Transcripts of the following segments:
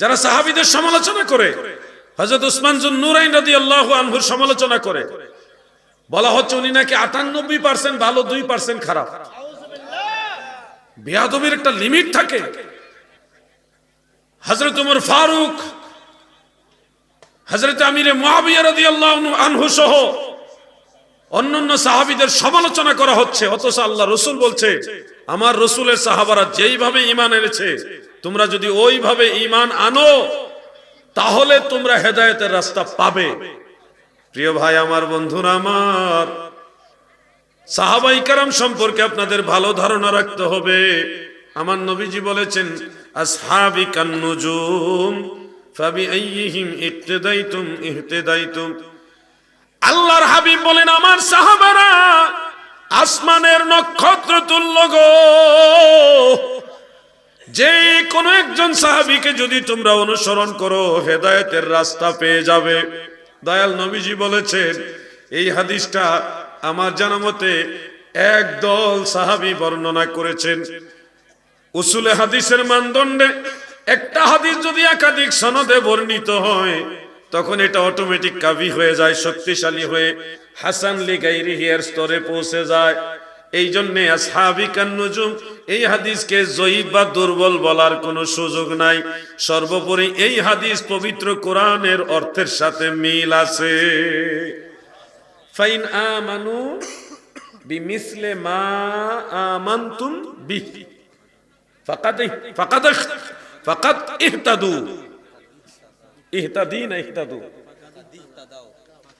যারা সাহাবিদের সমালোচনা করে হজরত উসমান জুন নুরাইন রাদি আল্লাহ আনহুর সমালোচনা করে, বলা হচ্ছে উনি নাকি আটানব্বই পার্সেন্ট ভালো, দুই পার্সেন্ট খারাপ। বেয়াদবির একটা লিমিট থাকে। হজরত উমর ফারুক হজরত আমিরে মহাবিয়া রাদি আল্লাহ আনহু সহ অন্যান্য সাহাবিদের সমালোচনা করা হচ্ছে, অথচ আল্লাহ রসুল বলছে, আমার রসুলের সাহাবারা যেইভাবে ইমান এনেছে তোমরা যদি ওইভাবে ইমান আনো, তাহলে তোমরা হেদায়েতের রাস্তা পাবে। প্রিয় ভাই, আমার বন্ধুরা, আমার সাহাবাই কারাম সম্পর্কে আপনাদের ভালো ধারণা রাখতে হবে। আমার নবীজি বলেছেন, আসহাবি কান্নুজুম ফাবি আইয়িহিম ইক্তেদাইতুম ইহতেদাইতুম আল্লাহর হাবিব বলেন, আমার সাহাবারা আসমানের নক্ষত্র তুল্য গো। যে কোনো একজন সাহাবিকে যদি তোমরা অনুসরণ করো, হেদায়েতের রাস্তা পেয়ে যাবে। দয়াল নবীজি বলেছেন, এই হাদিসটা আমার জানা মতে একদল সাহাবী বর্ণনা করেছেন। উসুলে হাদিসের মানদণ্ডে একটা হাদিস যদি একাধিক সনদে বর্ণিত হয়, তখন এটা অটোমেটিক কাবি হয়ে যায়, শক্তিশালী হয়ে হাসান লিগাইরিহি এর স্তরে পৌঁছে যায়। এই জন্যে আসহাবিকান নুজুম এই হাদিসকে জয়ীব বা দুর্বল বলার কোনো সুযোগ নাই। সর্বোপরি এই হাদিস পবিত্র কোরআনের অর্থের সাথে মিল আছে। ফাইন আমানু বিমিসলে মা আমানতুম ফাকাদ ফাকাদ ফাকাদ ইহতাদু। ইহতাদিন ইহতাদু।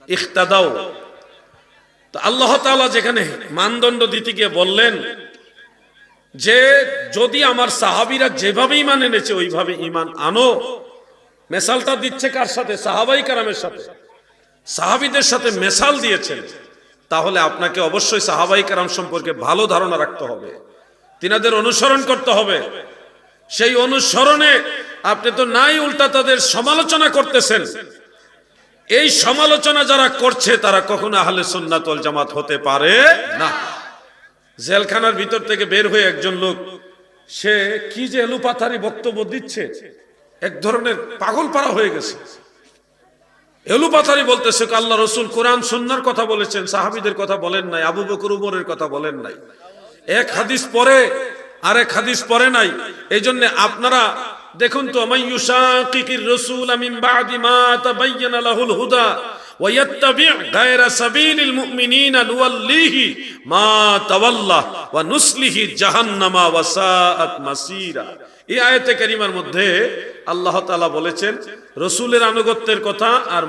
ইহতাদাও তো আল্লাহ তাআলা যেখানে মানদণ্ড দিতে গিয়ে বললেন যে যদি আমার সাহাবিরা যেভাবে ইমান এনেছে, ওইভাবে ইমান আনো। মেসালটা দিচ্ছে কার সাথে? সাহাবাই কারামের সাথে। সাহাবীদের সাথে মেসাল দিয়েছেন। তাহলে আপনাকে অবশ্যই সাহাবাই কারাম সম্পর্কে ভালো ধারণা রাখতে হবে। তিনাদের অনুসরণ করতে হবে। সেই অনুসরণে আপনি তো নাই উল্টা তাদের সমালোচনা করতেছেন। এই সমালোচনা যারা করছে, তারা কখনো আহলে সুন্নাতল জামাত হতে পারে না। জেলখানার ভিতর থেকে বের হয়ে একজন লোক, সে কি যে এলুপাথারি বক্তব্য দিচ্ছে, এক ধরনের পাগল পাড়া হয়ে গেছে। এলুপাথারি বলতেছে আল্লাহ রসুল কোরআন সুন্নার কথা বলেছেন, সাহাবিদের কথা বলেন নাই, আবু বকর উমরের কথা বলেন নাই। এক হাদিস পরে, আরেক হাদিস পরে নাই। এই জন্য আপনারা দেখুন তো, মাইয়ুশাকিকির রসুল মিন বাদি মা তাবায়্যানা লাহুল হুদা। সাবিলিল মুমিনিনা নুওয়াল্লিহি মা তাওয়াল্লা ওয়া নুসলিহি জাহান্নামা ওয়া সাআত মাসীরা এই আয়াতে কারিমার মধ্যে আল্লাহ তাআলা বলেছেন, রসুলের আনুগত্যের কথা আর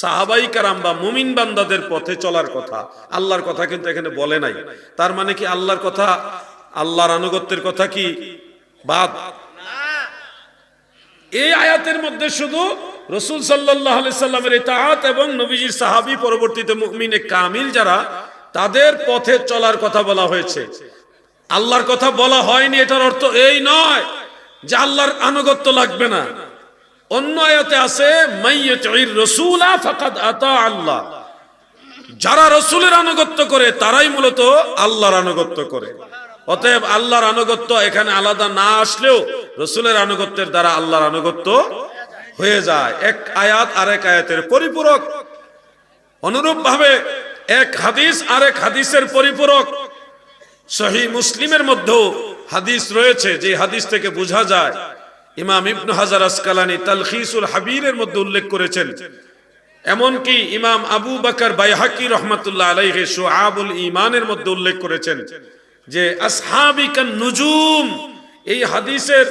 সাহাবাই কারাম বা মুমিন বান্দাদের পথে চলার কথা। আল্লাহর কথা কিন্তু এখানে বলে নাই। তার মানে কি আল্লাহর কথা, আল্লাহর আনুগত্যের কথা কি বাদ? এই আয়াতের মধ্যে শুধু রসুল সাল্লাহ সাল্লামের ইতাহাত এবং নবীজির সাহাবি পরবর্তীতে মুমিনে কামিল যারা, তাদের পথে চলার কথা বলা হয়েছে। আল্লাহর কথা বলা হয়নি, এটার অর্থ এই নয় যে আল্লাহর আনুগত্য লাগবে না। অন্য আয়াতে আছে রাসূলা ফাকাদ আতা আল্লাহ। যারা রসুলের আনুগত্য করে, তারাই মূলত আল্লাহর আনুগত্য করে। অতএব আল্লাহর আনুগত্য এখানে আলাদা না আসলেও রসুলের আনুগত্যের দ্বারা আল্লাহর আনুগত্য হয়ে যায়। এক আয়াত, আরেক আয়াতের পরিপূরক। অনুরূপ ভাবে এক হাদিস, আরেক হাদিসের পরিপূরক। সহি মুসলিমের মধ্যেও হাদিস রয়েছে, যে হাদিস থেকে বোঝা যায়। ইমাম ইবনু হাজার আসকালানি তালখিসুল হাবিরের মধ্যে উল্লেখ করেছেন, এমনকি ইমাম আবু বাকর বাইহাকি রহমতুল্লাহ আলাইহে সোহাবুল ইমানের মধ্যে উল্লেখ করেছেন যে, আসহাবিকান নুজুম, এই হাদিসের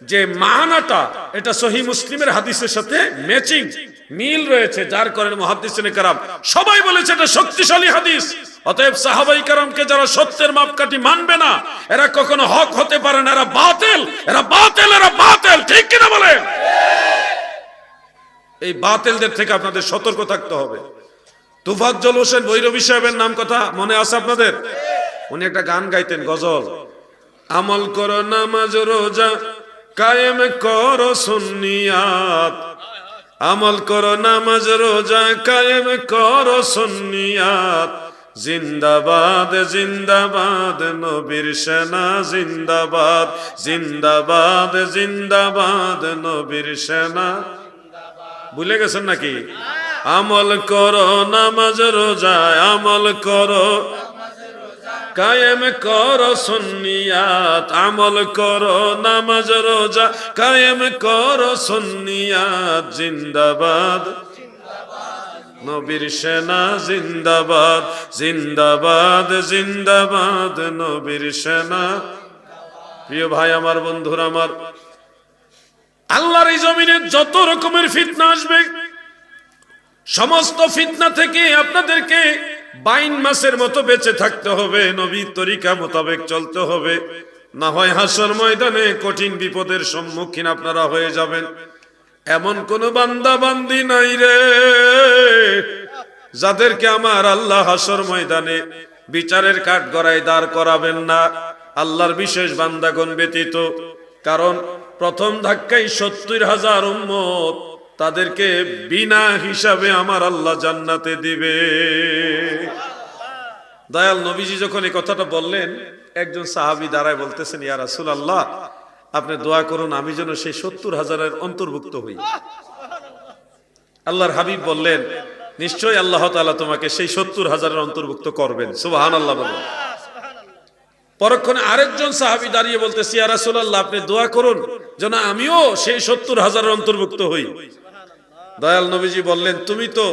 যে মানাটা এটা সহি মুসলিমের হাদিসের সাথে ম্যাচিং মিল রয়েছে, যার কারণে মহাদিসিনে কারাম, সবাই বলেছে এটা শক্তিশালী হাদিস। অতএব সাহাবাই কারামকে যারা সত্যের মাপকাঠি মানবে না, এরা কখনো হক হতে পারে না, এরা বাতিল এরা বাতিল এরা বাতিল, ঠিক কিনা বলেন? এই বাতিলদের থেকে আপনাদের সতর্ক থাকতে হবে। তুফাজ্জল হোসেন ভৈরবী সাহেবের নাম কথা মনে আছে আপনাদের? উনি একটা গান গাইতেন, গজল। আমল করো নামাজ, রোজা কায়েম করো সুন্নিয়াত। আমল করো নামাজ, রোজা কায়েম করো সুন্নিয়াত। জিন্দাবাদ জিন্দাবাদ, নবীর সেনা জিন্দাবাদ। জিন্দাবাদ জিন্দাবাদ, নবীর সেনা। ভুলে গেছেন নাকি? আমল করো নামাজ, রোজায় আমল করো। কায়েম করো সুন্নিয়াত, আমল করো নামাজ, রোজা। কায়েম করো সুন্নিয়াত, জিন্দাবাদ। নবীর সেনা জিন্দাবাদ জিন্দাবাদ জিন্দাবাদ, নবীর সেনা। প্রিয় ভাই, আমার বন্ধুরা, আমার আল্লাহর এই জমিনে যত রকমের ফিতনা আসবে, সমস্ত ফিতনা থেকে আপনাদেরকে বাইন মাসের মতো বেঁচে থাকতে হবে নবী তরিকা মোতাবেক চলতে হবে। না হয় হাসর ময়দানে কঠিন বিপদের সম্মুখীন আপনারা হয়ে যাবেন। এমন কোন বান্দা বান্দি নাই রে। যাদেরকে আমার আল্লাহ হাসর ময়দানে বিচারের কাঠ গড়ায় দাঁড় করাবেন না। আল্লাহর বিশেষ বান্দাগণ ব্যতীত। কারণ প্রথম ধাক্কায় সত্তর হাজার উম্মত তাদেরকে বিনা হিসাবে আমার আল্লাহ জান্নাতে দিবে। দয়াল নবীজি যখন এই কথাটা বললেন, একজন সাহাবি দাঁড়ায় বলতেছেন, ইয়া রাসূল আল্লাহ আপনি দোয়া করুন, আমি যেন সেই সত্তর হাজারের অন্তর্ভুক্ত হই। আল্লাহর হাবিব বললেন, নিশ্চয়ই আল্লাহ তাআলা তোমাকে সেই সত্তর হাজারের অন্তর্ভুক্ত করবেন। সুবাহান আল্লাহ বলেন। পরক্ষণে আরেকজন সাহাবি দাঁড়িয়ে বলতেছি রাসূলুল্লাহ, আপনি দোয়া করুন, যেন আমিও সেই সত্তর হাজারের অন্তর্ভুক্ত হই। দয়াল নবীজি বললেন, তুমি তো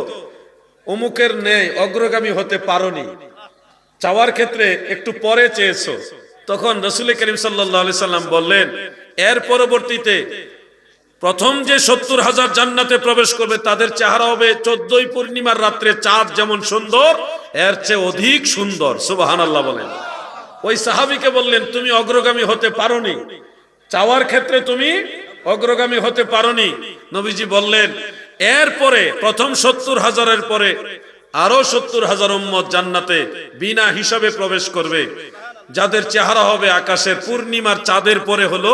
অমুকের ন্যায় অগ্রগামী হতে পারোনি। চাওয়ার ক্ষেত্রে একটু পরে চেয়েছো। তখন রসুল করিম সাল্লাম বললেন, এর পরবর্তীতে প্রথম যে সত্তর হাজার জান্নাতে প্রবেশ করবে, তাদের চেহারা হবে চোদ্দই পূর্ণিমার রাত্রে চাঁদ যেমন সুন্দর, এর চেয়ে অধিক সুন্দর। সুবাহান আল্লাহ বলেন। ওই সাহাবিকে বললেন, তুমি অগ্রগামী হতে পারোনি। চাওয়ার ক্ষেত্রে তুমি অগ্রগামী হতে পারোনি। নবীজি বললেন এরপরে প্রথম সত্তর হাজারের পরে আরও সত্তর হাজার উম্মত জান্নাতে বিনা হিসাবে প্রবেশ করবে। যাদের চেহারা হবে আকাশের পূর্ণিমার চাঁদের পরে হলো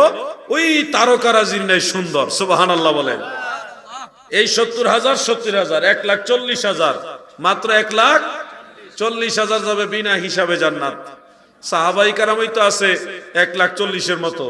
ওই তারকারাজির ন্যায় সুন্দর সুবাহান আল্লাহ বলেন। এই সত্তর হাজার সত্তর হাজার, এক লাখ চল্লিশ হাজার, মাত্র এক লাখ চল্লিশ হাজার যাবে বিনা হিসাবে জান্নাত। সাহাবাই কারামই তো আছে এক লাখ চল্লিশের মতো।